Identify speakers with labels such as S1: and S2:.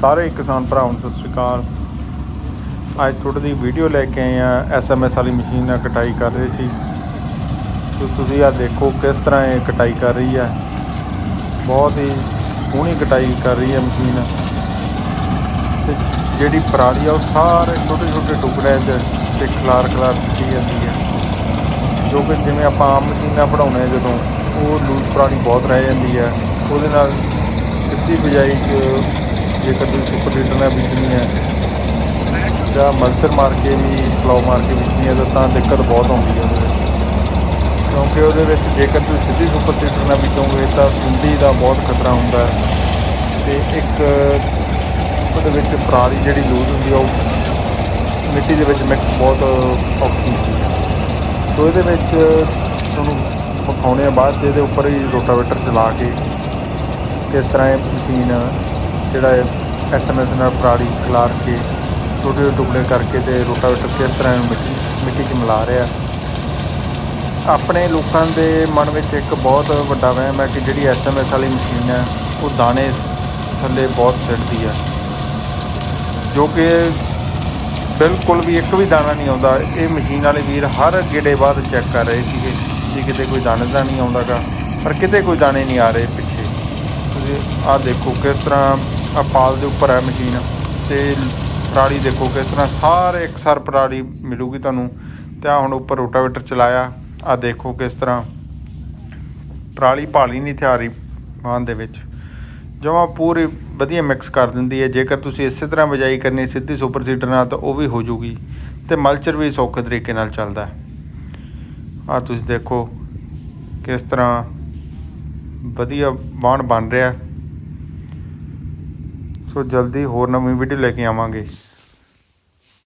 S1: ਸਾਰੇ ਕਿਸਾਨ ਭਰਾਵਾਂ ਨੂੰ ਸਤਿ ਸ਼੍ਰੀ ਅਕਾਲ। ਅੱਜ ਥੋੜੀ ਦੀ ਵੀਡੀਓ ਲੈ ਕੇ ਆਏ ਆ ਐਸਐਮਐਸ ਵਾਲੀ ਮਸ਼ੀਨ ਨਾਲ ਕਟਾਈ ਕਰ ਰਹੇ ਸੀ। ਸੋ ਤੁਸੀਂ ਆ ਦੇਖੋ ਕਿਸ ਤਰ੍ਹਾਂ ਇਹ ਕਟਾਈ ਕਰ ਰਹੀ ਹੈ। ਬਹੁਤ ਹੀ ਸੋਹਣੀ ਕਟਾਈ ਕਰ ਰਹੀ ਹੈ ਮਸ਼ੀਨ। ਤੇ ਜਿਹੜੀ ਪਰਾਲੀ ਆ, ਉਹ ਸਾਰੇ ਛੋਟੇ ਛੋਟੇ ਟੁਕੜਿਆਂ 'ਚ ਤੇ ਖਲਾਰ ਖਲਾਰ ਸਿੱਟੀ ਜਾਂਦੀ ਹੈ। ਜੋ ਕਿ ਜਿਵੇਂ ਆਪਾਂ ਆਮ ਮਸ਼ੀਨਾਂ ਬਣਾਉਂਦੇ ਆ ਜਦੋਂ, ਉਹ ਲੂਜ਼ ਪਰਾਲੀ ਬਹੁਤ ਰਹਿ ਜਾਂਦੀ ਹੈ। ਉਹਦੇ ਨਾਲ ਸਿੱਧੀ ਬਿਜਾਈ 'ਚ ਜੇਕਰ ਤੁਸੀਂ ਸੁਪਰ ਲੀਡਰ ਨਾਲ ਬੀਜਣੀ ਹੈ, ਜਾਂ ਮਲਚਰ ਮਾਰ ਕੇ ਵੀ ਪਲਾਉ ਮਾਰ ਕੇ ਬੀਜਣੀ ਹੈ, ਤਾਂ ਦਿੱਕਤ ਬਹੁਤ ਆਉਂਦੀ ਹੈ ਉਹਦੇ ਵਿੱਚ। ਕਿਉਂਕਿ ਉਹਦੇ ਵਿੱਚ ਜੇਕਰ ਤੁਸੀਂ ਸਿੱਧੀ ਸੁਪਰ ਸੀਡਰ ਨਾਲ ਬੀਜੋਗੇ, ਤਾਂ ਸੁੰਡੀ ਦਾ ਬਹੁਤ ਖਤਰਾ ਹੁੰਦਾ ਹੈ। ਤੇ ਇੱਕ, ਉਹਦੇ ਵਿੱਚ ਪਰਾਲੀ ਜਿਹੜੀ ਲੂਜ਼ ਹੁੰਦੀ ਆ ਉਹ ਮਿੱਟੀ ਦੇ ਵਿੱਚ ਮਿਕਸ ਬਹੁਤ ਔਖੀ ਹੁੰਦੀ ਹੈ। ਸੋ ਇਹਦੇ ਵਿੱਚ ਤੁਹਾਨੂੰ ਪਕਾਉਣੇ ਆ ਬਾਅਦ 'ਚ, ਇਹਦੇ ਉੱਪਰ ਹੀ ਰੋਟਾਵੇਟਰ ਚਲਾ ਕੇ ਕਿਸ ਤਰ੍ਹਾਂ ਇਹ ਮਸ਼ੀਨ ਜਿਹੜਾ ਹੈ ਐਸਐਮਐਸ ਨਾਲ ਪਰਾਲੀ ਖਿਲਾਰ ਕੇ, ਛੋਟੇ ਛੋਟੇ ਟੁਕੜੇ ਕਰਕੇ ਤੇ ਰੋਟਾਵੇਟਰ ਕਿਸ ਤਰ੍ਹਾਂ ਇਹਨੂੰ ਮਿੱਟੀ ਮਿੱਟੀ 'ਚ ਮਿਲਾ ਰਿਹਾ। ਆਪਣੇ ਲੋਕਾਂ ਦੇ ਮਨ ਵਿੱਚ ਇੱਕ ਬਹੁਤ ਵੱਡਾ ਵਹਿਮ ਹੈ ਕਿ ਜਿਹੜੀ ਐਸਐਮਐਸ ਵਾਲੀ ਮਸ਼ੀਨ ਹੈ, ਉਹ ਦਾਣੇ ਥੱਲੇ ਬਹੁਤ ਸਿੱਟਦੀ ਹੈ। ਜੋ ਕਿ ਬਿਲਕੁਲ ਵੀ ਇੱਕ ਵੀ ਦਾਣਾ ਨਹੀਂ ਆਉਂਦਾ। ਇਹ ਮਸ਼ੀਨ ਵਾਲੇ ਵੀਰ ਹਰ ਗੇੜੇ ਬਾਅਦ ਚੈੱਕ ਕਰ ਰਹੇ ਸੀਗੇ ਕਿ ਕਿਤੇ ਕੋਈ ਦਾਣੇ ਦਾ ਨਹੀਂ ਆਉਂਦਾਗਾ, ਪਰ ਕਿਤੇ ਕੋਈ ਦਾਣੇ ਨਹੀਂ ਆ ਰਹੇ ਪਿੱਛੇ। ਤੁਸੀਂ ਆਹ ਦੇਖੋ ਕਿਸ ਤਰ੍ਹਾਂ ਆਹ ਪਾਲ ਦੇ ਉੱਪਰ ਹੈ ਮਸ਼ੀਨ ਤੇ ਪਰਾਲੀ ਦੇਖੋ ਕਿਸ ਤਰ੍ਹਾਂ ਸਾਰੇ ਇੱਕ ਇਕਸਰ ਪਰਾਲੀ ਮਿਲੂਗੀ ਤੁਹਾਨੂੰ ਤੇ ਆਹ ਹੁਣ ਉੱਪਰ ਰੋਟਾਵੇਟਰ ਚਲਾਇਆ, ਆਹ ਦੇਖੋ ਕਿਸ ਤਰ੍ਹਾਂ ਪਰਾਲੀ ਭਾਲੀ ਨਹੀਂ ਥਿਆਰੀ ਵਾਹਨ ਦੇ ਵਿੱਚ। ਜਮਾ ਪੂਰੀ ਵਧੀਆ ਮਿਕਸ ਕਰ ਦਿੰਦੀ ਹੈ, ਜੇਕਰ ਤੁਸੀਂ ਇਸੇ ਤਰ੍ਹਾਂ ਬਜਾਈ ਕਰਨੀ, ਸਿੱਧੀ ਸੁਪਰ ਸੀਡਰ ਨਾਲ ਤਾਂ ਉਹ ਵੀ ਹੋ ਜੂਗੀ ਤੇ ਮਲਚਰ ਵੀ ਸੌਖੇ ਤਰੀਕੇ ਨਾਲ ਚੱਲਦਾ ਹੈ। ਆ ਤੁਸੀਂ ਦੇਖੋ ਕਿਸ ਤਰ੍ਹਾਂ ਵਧੀਆ ਵਾਹਣ ਬਣ ਰਿਹਾ ਸੋ ਜਲਦੀ ਹੋਰ ਨਵੀਂ ਵੀਡੀਓ ਲੈ ਕੇ ਆਵਾਂਗੇ।